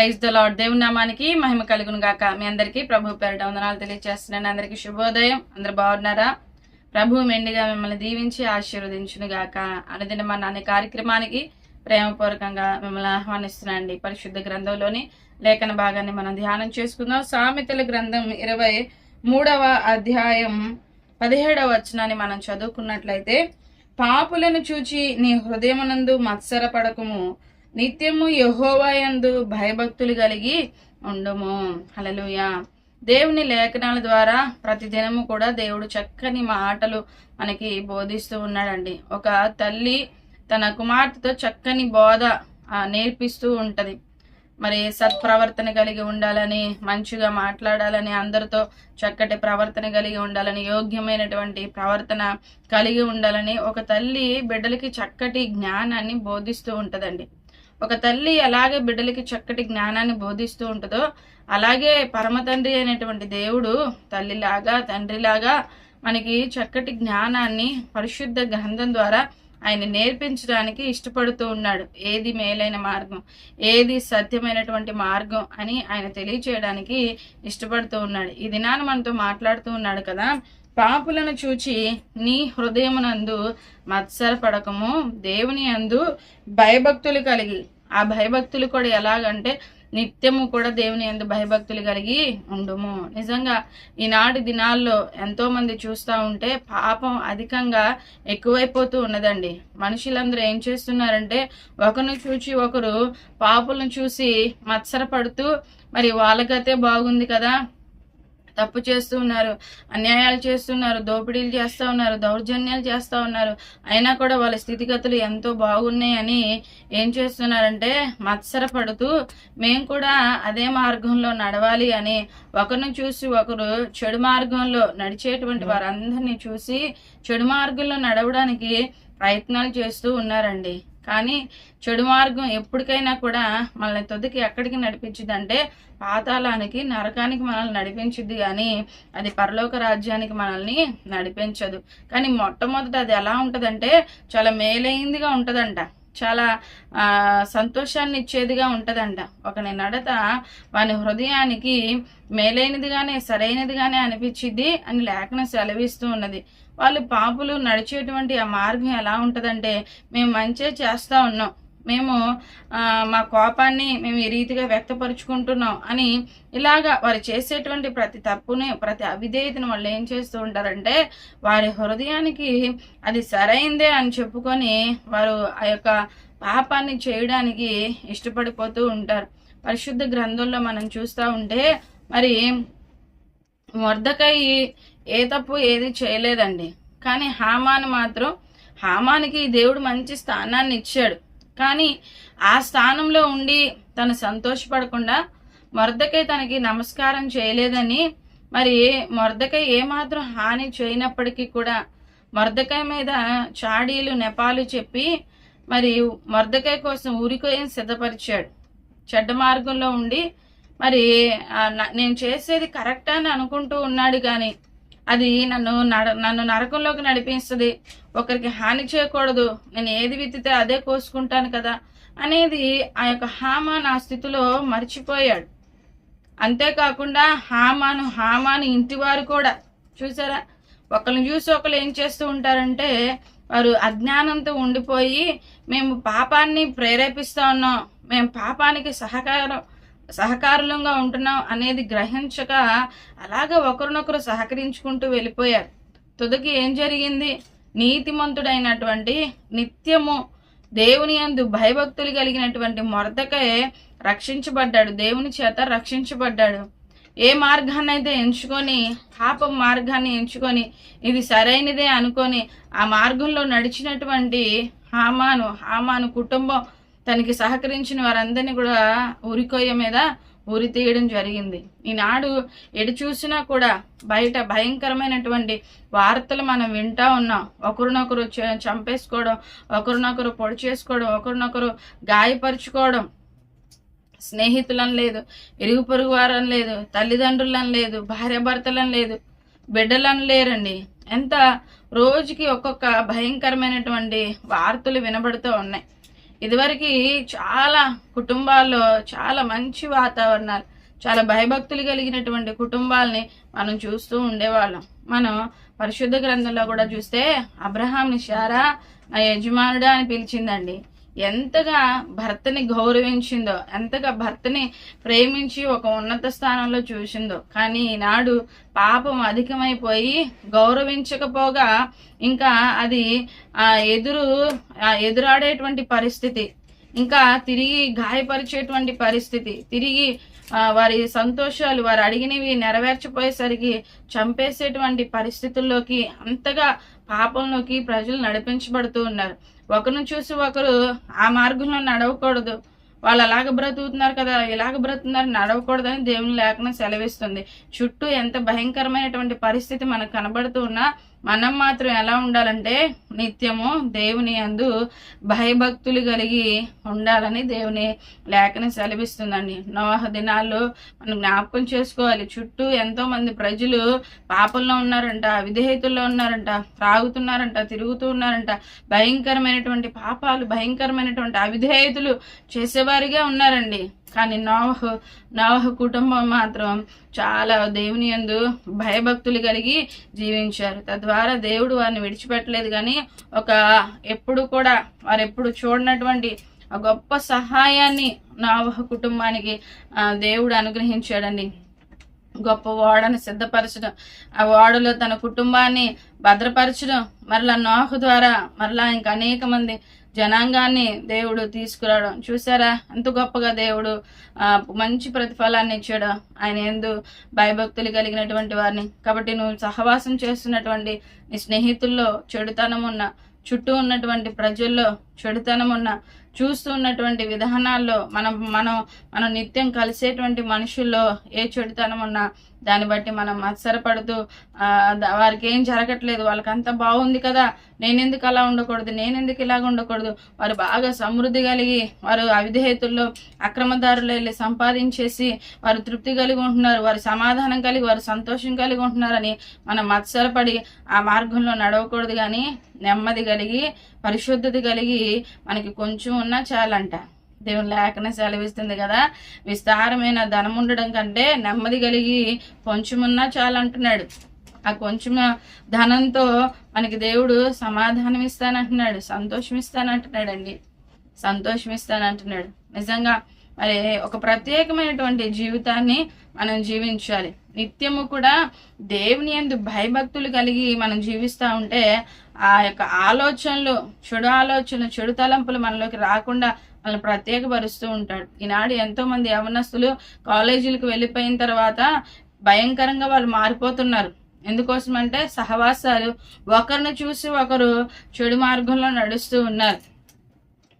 Praise the lord దేవుని నామానికి మహిమ కలుగును గాక. మీ అందరికీ ప్రభు పేరిట వందనాలు తెలియజేస్తున్నాను అందరికీ శుభోదయం. అందరు బాగున్నారా? ప్రభు మెండిగా మిమ్మల్ని దీవించి ఆశీర్వదించును గాక. అనుదిన మన అనే కార్యక్రమానికి ప్రేమపూర్వకంగా మిమ్మల్ని ఆహ్వానిస్తున్నాండి పరిశుద్ధ గ్రంథంలోని లేఖన భాగాన్ని మనం ధ్యానం చేసుకుందాం. సామెతల గ్రంథం ఇరవై మూడవ అధ్యాయం పదిహేడవ వచనాన్ని మనం చదువుకున్నట్లయితే పాపులను చూచి నీ హృదయమునందు మత్సరపడకము. నిత్యము యహోవాయందు భయభక్తులు కలిగి ఉండము. హల్లెలూయా. దేవుని లేఖనాల ద్వారా ప్రతి దినము కూడా దేవుడు చక్కని మాటలు మనకి బోధిస్తూ ఉన్నాడండి. ఒక తల్లి తన కుమార్తెతో చక్కని బోధ నేర్పిస్తూ ఉంటది. మరి సత్ప్రవర్తన కలిగి ఉండాలని మంచిగా మాట్లాడాలని అందరితో చక్కటి ప్రవర్తన కలిగి ఉండాలని యోగ్యమైనటువంటి ప్రవర్తన కలిగి ఉండాలని ఒక తల్లి బిడ్డలకి చక్కటి జ్ఞానాన్ని బోధిస్తూ ఉంటదండి. ఒక తల్లి అలాగే బిడ్డలకి చక్కటి జ్ఞానాన్ని బోధిస్తూ ఉంటుందో అలాగే పరమ తండ్రి అయినటువంటి దేవుడు తల్లిలాగా తండ్రిలాగా మనకి చక్కటి జ్ఞానాన్ని పరిశుద్ధ గ్రంథం ద్వారా ఆయన నేర్పించడానికి ఇష్టపడుతూ ఉన్నాడు. ఏది మేలైన మార్గం ఏది సత్యమైనటువంటి మార్గం అని ఆయన తెలియచేయడానికి ఇష్టపడుతూ ఉన్నాడు. ఈ దినాన్ని మనతో మాట్లాడుతూ ఉన్నాడు కదా పాపులను చూచి నీ హృదయమునందు మత్సరపడకము. దేవుని అందు భయభక్తులు కలిగి ఆ భయభక్తులు కూడా ఎలాగంటే నిత్యము కూడా దేవుని ఎందు భయభక్తులు కలిగి ఉండుము. నిజంగా ఈనాటి దినాల్లో ఎంతోమంది చూస్తూ ఉంటే పాపం అధికంగా ఎక్కువైపోతూ ఉన్నదండి. మనుషులందరూ ఏం చేస్తున్నారంటే ఒకరిని చూచి ఒకరు పాపులను చూసి మత్సరపడుతూ మరి వాళ్ళకైతే బాగుంది కదా తప్పు చేస్తూ ఉన్నారు అన్యాయాలు చేస్తున్నారు దోపిడీలు చేస్తూ ఉన్నారు దౌర్జన్యాలు చేస్తూ ఉన్నారు. అయినా కూడా వాళ్ళ స్థితిగతులు ఎంతో బాగున్నాయని ఏం చేస్తున్నారంటే మత్సరపడుతూ మేము కూడా అదే మార్గంలో నడవాలి అని ఒకరిని చూసి ఒకరు చెడు మార్గంలో నడిచేటువంటి వారందరినీ చూసి చెడు మార్గంలో నడవడానికి ప్రయత్నాలు చేస్తూ ఉన్నారండి. కానీ చెడు మార్గం ఎప్పటికైనా కూడా మనల్ని తొదికి ఎక్కడికి నడిపించిందంటే పాతాళానికి నరకానికి మనల్ని నడిపించింది కానీ అది పరలోక రాజ్యానికి మనల్ని నడిపించదు. కానీ మొట్టమొదట అది ఎలా ఉంటుందంటే చాలా మేలైందిగా ఉంటుందంట. చాలా సంతోషాన్ని ఇచ్చేదిగా ఉంటుందంట. ఒకని నడత వాని హృదయానికి మేలైనదిగానే సరైనదిగానే అనిపించింది అని లేఖనం సెలవిస్తూ ఉన్నది. వాళ్ళు పాపులు నడిచేటువంటి ఆ మార్గం ఎలా ఉంటుందంటే మేము మంచిగా చేస్తూ ఉన్నాం. మేము మా కోపాన్ని మేము ఈ రీతిగా వ్యక్తపరుచుకుంటున్నాం అని ఇలాగా వారు చేసేటువంటి ప్రతి తప్పుని ప్రతి అవిధేయతను వాళ్ళు ఏం చేస్తూ ఉంటారంటే వారి హృదయానికి అది సరైందే అని చెప్పుకొని వారు ఆ యొక్క పాపాన్ని చేయడానికి ఇష్టపడిపోతూ ఉంటారు. పరిశుద్ధ గ్రంథంలో మనం చూస్తూ ఉంటే మరి మొర్దకాయి ఏ తప్పు ఏది చేయలేదండి. కానీ హామాను మాత్రం హామానికి దేవుడు మంచి స్థానాన్ని ఇచ్చాడు. కానీ ఆ స్థానంలో ఉండి తను సంతోషపడకుండా మొరదకై తనకి నమస్కారం చేయలేదని మరి మొరదకై ఏమాత్రం హాని చేయనప్పటికీ కూడా మొర్దకాయ మీద చాడీలు నెపాలు చెప్పి మరి మొర్దకాయ కోసం ఊరికోయం సిద్ధపరిచాడు. చెడ్డ మార్గంలో ఉండి మరి నేను చేసేది కరెక్ట్ అని అనుకుంటూ ఉన్నాడు కానీ అది నన్ను నన్ను నరకంలోకి నడిపిస్తుంది. ఒకరికి హాని చేయకూడదు. నేను ఏది విత్తితే అదే కోసుకుంటాను కదా అనేది ఆ యొక్క హామాన్ ఆ స్థితిలో మర్చిపోయాడు. అంతేకాకుండా హామాను హామాను ఇంటివారు కూడా చూసారా? ఒకరిని చూసి ఒకరు ఏం చేస్తూ ఉంటారంటే వారు అజ్ఞానంతో ఉండిపోయి మేము పాపాన్ని ప్రేరేపిస్తా ఉన్నాం. మేము పాపానికి సహకారం సహకారులంగా ఉంటున్నాం అనేది గ్రహించక అలాగ ఒకరినొకరు సహకరించుకుంటూ వెళ్ళిపోయారు. తుదకి ఏం జరిగింది? నీతిమంతుడైనటువంటి నిత్యము దేవుని యందు భయభక్తులు కలిగినటువంటి మొరతకే రక్షించబడ్డాడు. దేవుని చేత రక్షించబడ్డాడు. ఏ మార్గాన్ని అయితే ఎంచుకొని పాపం మార్గాన్ని ఎంచుకొని ఇది సరైనదే అనుకొని ఆ మార్గంలో నడిచినటువంటి హామాను హామాను కుటుంబం తనకి సహకరించిన వారందరినీ కూడా ఉరికొయ్య మీద ఉరి తీయడం జరిగింది. ఈనాడు ఎటు చూసినా కూడా బయట భయంకరమైనటువంటి వార్తలు మనం వింటా ఉన్నాం. ఒకరినొకరు చంపేసుకోవడం ఒకరినొకరు పొడి చేసుకోవడం ఒకరినొకరు గాయపరుచుకోవడం. స్నేహితులని లేదు ఇరుగు పొరుగు వారని లేదు తల్లిదండ్రులని లేదు భార్యాభర్తలని లేదు బిడ్డలని లేరండి. ఎంత రోజుకి ఒక్కొక్క భయంకరమైనటువంటి వార్తలు వినబడుతూ ఉన్నాయి. ఇదివరకు చాలా కుటుంబాల్లో చాలా మంచి వాతావరణాలు చాలా భయభక్తులు కలిగినటువంటి కుటుంబాలని మనం చూస్తూ ఉండేవాళ్ళం. మనం పరిశుద్ధ గ్రంథంలో కూడా చూస్తే అబ్రహాంని శారా నా యజమానుడా అని పిలిచిందండి. ఎంతగా భర్తని గౌరవించిందో ఎంతగా భర్తని ప్రేమించి ఒక ఉన్నత స్థానంలో చూసిందో. కానీ ఈనాడు పాపం అధికమైపోయి గౌరవించకపోగా ఇంకా అది ఆ ఎదురు ఆ ఎదురాడేటువంటి పరిస్థితి. ఇంకా తిరిగి గాయపరిచేటువంటి పరిస్థితి. తిరిగి వారి సంతోషాలు వారు అడిగినవి నెరవేర్చిపోయేసరికి చంపేసేటువంటి పరిస్థితుల్లోకి అంతగా పాపంలోకి ప్రజలు నడిపించబడుతూ ఉన్నారు. ఒకరిని చూసి ఒకరు ఆ మార్గంలో నడవకూడదు. వాళ్ళు అలాగ బ్రతుకుతున్నారు కదా ఇలాగ బ్రతుకుతున్నారు నడవకూడదని దేవుని లేఖనం సెలవిస్తుంది. చుట్టూ ఎంత భయంకరమైనటువంటి పరిస్థితి మనకు కనబడుతూ ఉన్నా మనం మాత్రం ఎలా ఉండాలంటే నిత్యము దేవుని అందు భయభక్తులు కలిగి ఉండాలని దేవుని లేఖని సెలవిస్తుందండి. నోహ దినాల్లో మనం జ్ఞాపకం చేసుకోవాలి. చుట్టూ ఎంతో మంది ప్రజలు పాపంలో ఉన్నారంట విధేయతుల్లో ఉన్నారంట త్రాగుతున్నారంట తిరుగుతూ ఉన్నారంట. భయంకరమైనటువంటి పాపాలు భయంకరమైనటువంటి అవిధేయతలు చేసేవారిగా ఉన్నారండి. కానీ నోవహ నోవహ కుటుంబం మాత్రం చాలా దేవుని యందు భయభక్తులు కలిగి జీవించారు. తద్వారా దేవుడు వారిని విడిచిపెట్టలేదు కానీ ఒక ఎప్పుడు కూడా వారు ఎప్పుడు చూడనటువంటి ఆ గొప్ప సహాయాన్ని నోవహ కుటుంబానికి దేవుడు అనుగ్రహించాడండి. గొప్ప ఓడను సిద్ధపరచడం ఆ ఓడలో తన కుటుంబాన్ని భద్రపరచడం మరలా నోహ ద్వారా మరలా ఇంకా అనేక మంది జనాంగాన్ని దేవుడు తీసుకురావడం. చూసారా? ఎంత గొప్పగా దేవుడు మంచి ప్రతిఫలాన్ని ఇచ్చాడు ఆయన ఎందు భయభక్తులు కలిగినటువంటి వారిని. కాబట్టి నువ్వు సహవాసం చేస్తున్నటువంటి నీ స్నేహితుల్లో చెడుతనం ఉన్న చుట్టూ ఉన్నటువంటి ప్రజల్లో చెడుతనం ఉన్న చూస్తూ ఉన్నటువంటి విధానాల్లో మనం మనం మనం నిత్యం కలిసేటువంటి మనుషుల్లో ఏ చెడుతనం ఉన్నా దాన్ని బట్టి మనం మత్సరపడుతూ వారికి ఏం జరగట్లేదు వాళ్ళకంతా బాగుంది కదా నేనెందుకు అలా ఉండకూడదు నేనెందుకు ఇలాగ ఉండకూడదు. వారు బాగా సమృద్ధి కలిగి వారు అవిధేయతుల్లో అక్రమదారులు వెళ్ళి సంపాదించేసి వారు తృప్తి కలిగి ఉంటున్నారు వారు సమాధానం కలిగి వారు సంతోషం కలిగి ఉంటున్నారని మనం మత్సరపడి ఆ మార్గంలో నడవకూడదు కానీ నెమ్మది కలిగి పరిశుద్ధత కలిగి మనకి కొంచెం ఉన్నా చాలంట. దేవుని లేఖన సెలవిస్తుంది కదా. విస్తారమైన ధనం ఉండడం కంటే నెమ్మది కలిగి కొంచెమున్నా చాలంటున్నాడు ఆ కొంచెం ధనంతో మనకి దేవుడు సమాధానం ఇస్తానంటున్నాడు సంతోషం ఇస్తానంటున్నాడండి. సంతోషం ఇస్తానంటున్నాడు. నిజంగా మరి ఒక ప్రత్యేకమైనటువంటి జీవితాన్ని మనం జీవించాలి. నిత్యము కూడా దేవుని ఎందు భయభక్తులు కలిగి మనం జీవిస్తూ ఉంటే ఆ యొక్క ఆలోచనలు చెడు ఆలోచనలు చెడు తలంపులు మనలోకి రాకుండా మనల్ని ప్రత్యేకపరుస్తూ ఉంటాడు. ఈనాడు ఎంతో మంది యవనస్తులు కాలేజీలకు వెళ్ళిపోయిన తర్వాత భయంకరంగా వాళ్ళు మారిపోతున్నారు. ఎందుకోసం అంటే సహవాసాలు ఒకరిని చూసి ఒకరు చెడు మార్గంలో నడుస్తూ ఉన్నారు.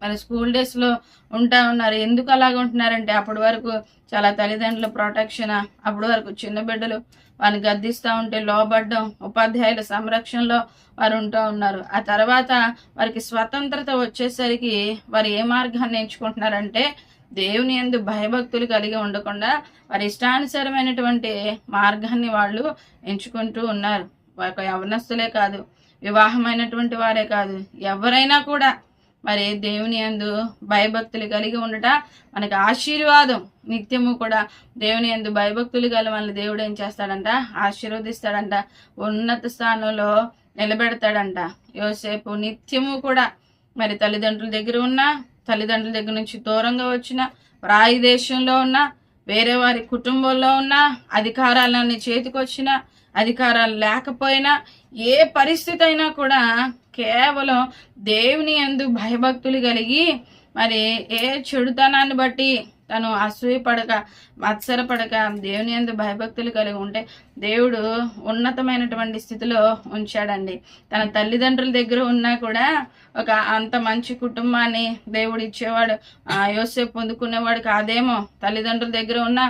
మరి స్కూల్ డేస్లో ఉంటా ఉన్నారు. ఎందుకు అలాగ ఉంటున్నారంటే అప్పటి వరకు చాలా తల్లిదండ్రుల ప్రొటెక్షన్ అప్పటి వరకు చిన్న బిడ్డలు వారిని గద్దిస్తూ ఉంటే లోబడ్డం ఉపాధ్యాయుల సంరక్షణలో వారు ఉంటూ ఉన్నారు. ఆ తర్వాత వారికి స్వతంత్రత వచ్చేసరికి వారు ఏ మార్గాన్ని ఎంచుకుంటున్నారంటే దేవుని ఎందు భయభక్తులు కలిగి ఉండకుండా వారి ఇష్టానుసారమైనటువంటి మార్గాన్ని వాళ్ళు ఎంచుకుంటూ ఉన్నారు. ఒక యవనస్తులే కాదు వివాహమైనటువంటి వారే కాదు ఎవరైనా కూడా మరి దేవుని యందు భయభక్తులు కలిగి ఉండట మనకి ఆశీర్వాదం. నిత్యము కూడా దేవుని యందు భయభక్తులు గల మనల్ని దేవుడు ఏం చేస్తాడంట? ఆశీర్వదిస్తాడంట. ఉన్నత స్థానంలో నిలబెడతాడంట. యోసేపు నిత్యము కూడా మరి తల్లిదండ్రుల దగ్గర ఉన్న తల్లిదండ్రుల దగ్గర నుంచి దూరంగా వచ్చిన రాయి దేశంలో ఉన్న వేరే వారి కుటుంబంలో ఉన్న అధికారాలన్నీ చేతికొచ్చిన అధికారాలు లేకపోయినా ఏ పరిస్థితి అయినా కూడా కేవలం దేవుని యందు భయభక్తులు కలిగి మరి ఏ చెడుతనాన్ని బట్టి తను అసూయపడక మత్సరపడక దేవుని యందు భయభక్తులు కలిగి ఉంటే దేవుడు ఉన్నతమైనటువంటి స్థితిలో ఉంచాడండి. తన తల్లిదండ్రుల దగ్గర ఉన్నా కూడా ఒక అంత మంచి కుటుంబాన్ని దేవుడు ఇచ్చేవాడు ఆ యోసేపు పొందుకునేవాడు కాదేమో. తల్లిదండ్రుల దగ్గర ఉన్న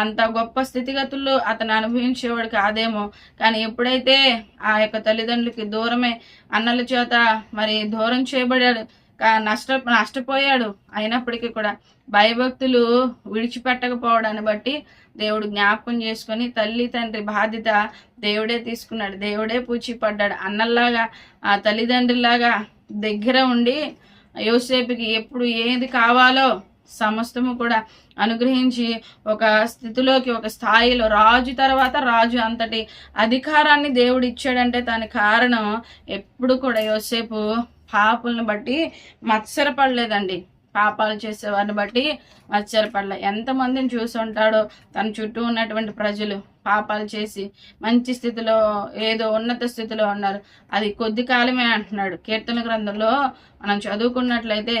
అంత గొప్ప స్థితిగతుల్లో అతను అనుభవించేవాడు కాదేమో. కానీ ఎప్పుడైతే ఆ యొక్క తల్లిదండ్రులకి దూరమే అన్నల చేత మరి దూరం చేయబడాడు నష్ట నష్టపోయాడు. అయినప్పటికీ కూడా భయభక్తులు విడిచిపెట్టకపోవడాన్ని బట్టి దేవుడు జ్ఞాపకం చేసుకొని తల్లి తండ్రి బాధ్యత దేవుడే తీసుకున్నాడు. దేవుడే పూచిపడ్డాడు. అన్నల్లాగా ఆ తల్లిదండ్రులాగా దగ్గర ఉండి యోసేపుకి ఎప్పుడు ఏది కావాలో సమస్తము కూడా అనుగ్రహించి ఒక స్థితిలోకి ఒక స్థాయిలో రాజు తర్వాత రాజు అంతటి అధికారాన్ని దేవుడు ఇచ్చాడంటే దాని కారణం ఎప్పుడు కూడా యోసేపు పాపులను బట్టి మత్సరపడలేదండి పాపాలు చేసేవారిని బట్టి మత్సరపడలే ఎంతమందిని చూసి ఉంటాడో తన చుట్టూ ఉన్నటువంటి ప్రజలు పాపాలు చేసి మంచి స్థితిలో ఏదో ఉన్నత స్థితిలో ఉన్నారు. అది కొద్ది కాలమే అంటున్నాడు. కీర్తన గ్రంథంలో మనం చదువుకున్నట్లయితే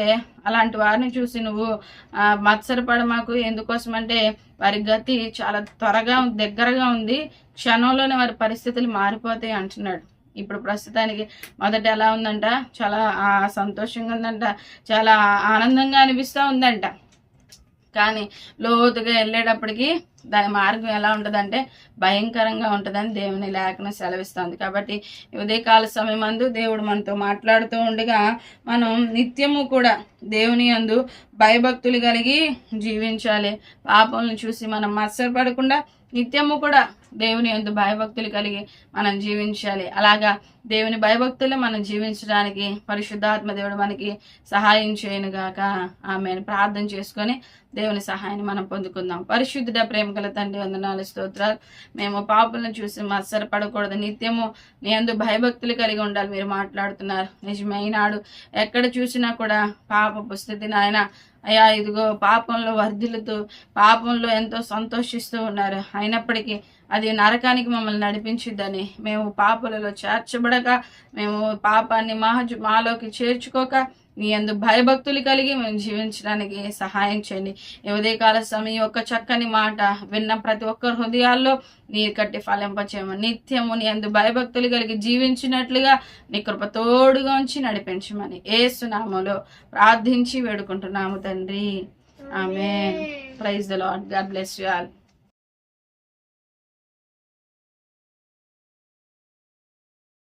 అలాంటి వారిని చూసి నువ్వు ఆ, మత్సరపడమాకు ఎందుకోసం అంటే వారి గతి చాలా త్వరగా దగ్గరగా ఉంది. క్షణంలోనే వారి పరిస్థితులు మారిపోతాయి అంటున్నాడు. ఇప్పుడు ప్రస్తుతానికి మొదట ఎలా ఉందంట? చాలా సంతోషంగా ఉందంట. చాలా ఆనందంగా అనిపిస్తూ ఉందంట. కానీ లోతుగా వెళ్ళేటప్పటికి దాని మార్గం ఎలా ఉంటుందంటే భయంకరంగా ఉంటుందని దేవుని లేఖను సెలవిస్తుంది. కాబట్టి ఉదయకాల సమయం అందు దేవుడు మనతో మాట్లాడుతూ ఉండగా మనం నిత్యము కూడా దేవుని యందు భయభక్తులు కలిగి జీవించాలి. పాపలను చూసి మనం మత్సరపడకుండా నిత్యము కూడా దేవుని యందు భయభక్తులు కలిగి మనం జీవించాలి. అలాగా దేవుని భయభక్తులు మనం జీవించడానికి పరిశుద్ధాత్మ దేవుడు మనకి సహాయం చేయనుగాక. ఆమె ప్రార్థన చేసుకొని దేవుని సహాయాన్ని మనం పొందుకుందాం. పరిశుద్ధుడ ప్రేమ గల తండ్రి వందనాలు స్తోత్రాలు. మేము పాపులను చూసి మత్సరపడకూడదు. నిత్యము నేందు భయభక్తులు కలిగి ఉండాలి. మీరు మాట్లాడుతున్నారు. నిజమైనాడు. ఎక్కడ చూసినా కూడా పాప పుస్థితి నాయన. అయ్యా ఇదిగో పాపంలో వర్ధిల్లుతూ పాపంలో ఎంతో సంతోషిస్తూ ఉన్నారు. అయినప్పటికీ అది నరకానికి మమ్మల్ని నడిపించిద్దని మేము పాపలలో చేర్చబడక మేము పాపాన్ని మహజు మాలోకి చేర్చుకోక నీ అందు భయభక్తులు కలిగి మేము జీవించడానికి సహాయం చేయండి. ఉదయకాల సమయం యొక్క చక్కని మాట విన్న ప్రతి ఒక్కరి హృదయాల్లో నీ కట్టి ఫలింపచేయమని నిత్యము నీ అందు భయభక్తులు కలిగి జీవించినట్లుగా నీ కృప తోడుగా ఉంచి నడిపించమని ఏసునామలో ప్రార్థించి వేడుకుంటున్నాము తండ్రి. Amen praise the Lord God bless you all